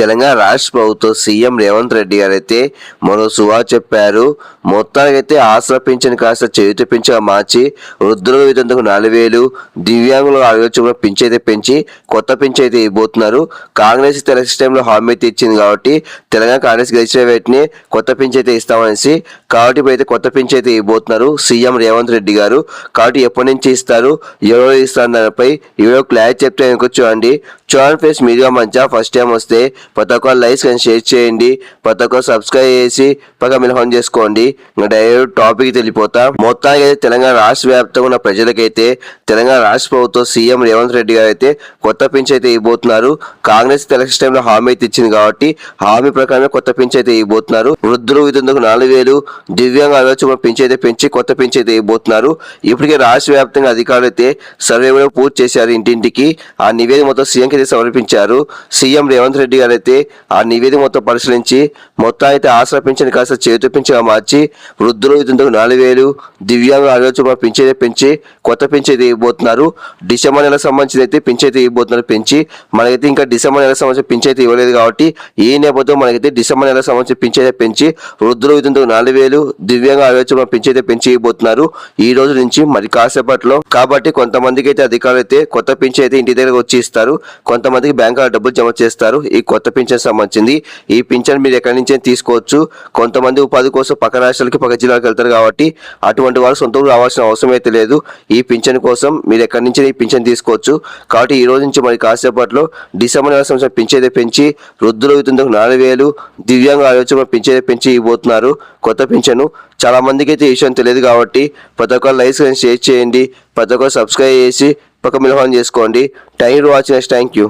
తెలంగాణ రాష్ట్ర ప్రభుత్వం సీఎం రేవంత్ రెడ్డి గారు అయితే మరో సువా చెప్పారు. మొత్తానికైతే ఆసరా పింఛన్ కాస్త చేయుత పింఛగా మార్చి వృద్ధుల విధంగా నాలుగు వేలు దివ్యాంగుల ఆలోచన పింఛ అయితే పెంచి కొత్త పింఛ అయితే ఇవ్వబోతున్నారు. కాంగ్రెస్ తెలంగాణ టైంలో హామీ అయితే ఇచ్చింది కాబట్టి తెలంగాణ కాంగ్రెస్ గెలిచిన వెంటనే కొత్త పింఛ అయితే ఇస్తామనేసి కాబట్టి ఇప్పుడైతే కొత్త పింఛ అయితే ఇవ్వబోతున్నారు సీఎం రేవంత్ రెడ్డి గారు. కాబట్టి ఎప్పటి నుంచి ఇస్తారు ఎవరో ఇస్తారు దానిపై ఎవరో క్లారిటీ చెప్తే చూడండి చూడండి ఫ్రెండ్స్ మీడియా మంచిగా ఫస్ట్ టైం వస్తే ప్రతి ఒక్క లైక్స్ కానీ షేర్ చేయండి. ప్రతి ఒక్క సబ్స్క్రైబ్ చేసి పక్క మిలహం చేసుకోండి. ఇంకా డైరెక్ట్ టాపిక్ తెలిపోతా మొత్తానికి అయితే తెలంగాణ రాష్ట్ర వ్యాప్తంగా ఉన్న ప్రజలకైతే తెలంగాణ రాష్ట్ర ప్రభుత్వం సీఎం రేవంత్ రెడ్డి గారు అయితే కొత్త పింఛ అయితే ఇవ్వబోతున్నారు. కాంగ్రెస్ ఎలక్షన్ టైంలో హామీ అయితే ఇచ్చింది కాబట్టి హామీ ప్రకారమే కొత్త పింఛ అయితే ఇవ్వబోతున్నారు. వృద్ధులు విధులకు నాలుగు వేలు దివ్యాంగ ఆలోచన పింఛ అయితే పెంచి కొత్త పింఛ అయితే ఇవ్వబోతున్నారు. ఇప్పటికే రాష్ట్ర వ్యాప్తంగా అధికారులు అయితే సర్వే కూడా పూర్తి చేశారు ఇంటింటికి. ఆ నివేదిక మొత్తం సీఎంకి అయితే సమర్పించారు. సీఎం రేవంత్ రెడ్డి గారు అయితే ఆ నివేదిక మొత్తం పరిశీలించి మొత్తం అయితే ఆసరా కాస్త చేతు పింఛగా మార్చి వృద్ధులు విధులకు నాలుగు వేలు దివ్యాంగ ఆలోచన పింఛ పెంచి కొత్త పెంచేది ఇవ్వబోతున్నారు డిసెంబర్ నెలకు సంబంధించి అయితే పింఛ ఇవ్వబోతున్నారు పెంచి మనకైతే ఇంకా డిసెంబర్ నెలకు సంబంధించి పింఛ ఇవ్వలేదు కాబట్టి ఈ నేపథ్యం మనకైతే డిసెంబర్ నెలకు సంబంధించి పింఛ పెంచి వృద్ధులు విధులకు నాలుగు వేలు దివ్యాంగ ఆలోచన పింఛ పెంచి ఇవ్వబోతున్నారు ఈ రోజు నుంచి మరి కాసేపట్లో కాబట్టి కొంతమందికి అయితే అధికారులు అయితే కొత్త పెంచి అయితే ఇంటి దగ్గర వచ్చి ఇస్తారు. కొంతమందికి బ్యాంకులో డబ్బులు జమ చేస్తారు. ఈ కొత్త కొత్త పింఛన్ సంబంధించింది. ఈ పింఛన్ మీరు ఎక్కడి నుంచి తీసుకోవచ్చు. కొంతమంది ఉపాధి కోసం పక్క రాష్ట్రాలకి పక్క జిల్లాలకు వెళ్తారు కాబట్టి అటువంటి వారు సొంత రావాల్సిన అవసరం అయితే లేదు. ఈ పింఛన్ కోసం మీరు ఎక్కడి నుంచి ఈ పింఛన్ తీసుకోవచ్చు. కాబట్టి ఈ రోజు నుంచి మరి కాసేపట్లో డిసెంబర్ నెల సంవత్సరం పింఛన్ పెంచి వృద్ధులు విధులకు నాలుగు వేలు దివ్యాంగ ఆలోచన పింఛన్ పెంచి ఇవ్వబోతున్నారు. కొత్త పింఛను చాలా మందికి అయితే ఈ విషయం తెలియదు కాబట్టి ప్రతి ఒక్కరు లైక్స్ షేర్ చేయండి. ప్రతి ఒక్కరు సబ్స్క్రైబ్ చేసి పక్క మిలహాన్ చేసుకోండి. Thank you watching thank you.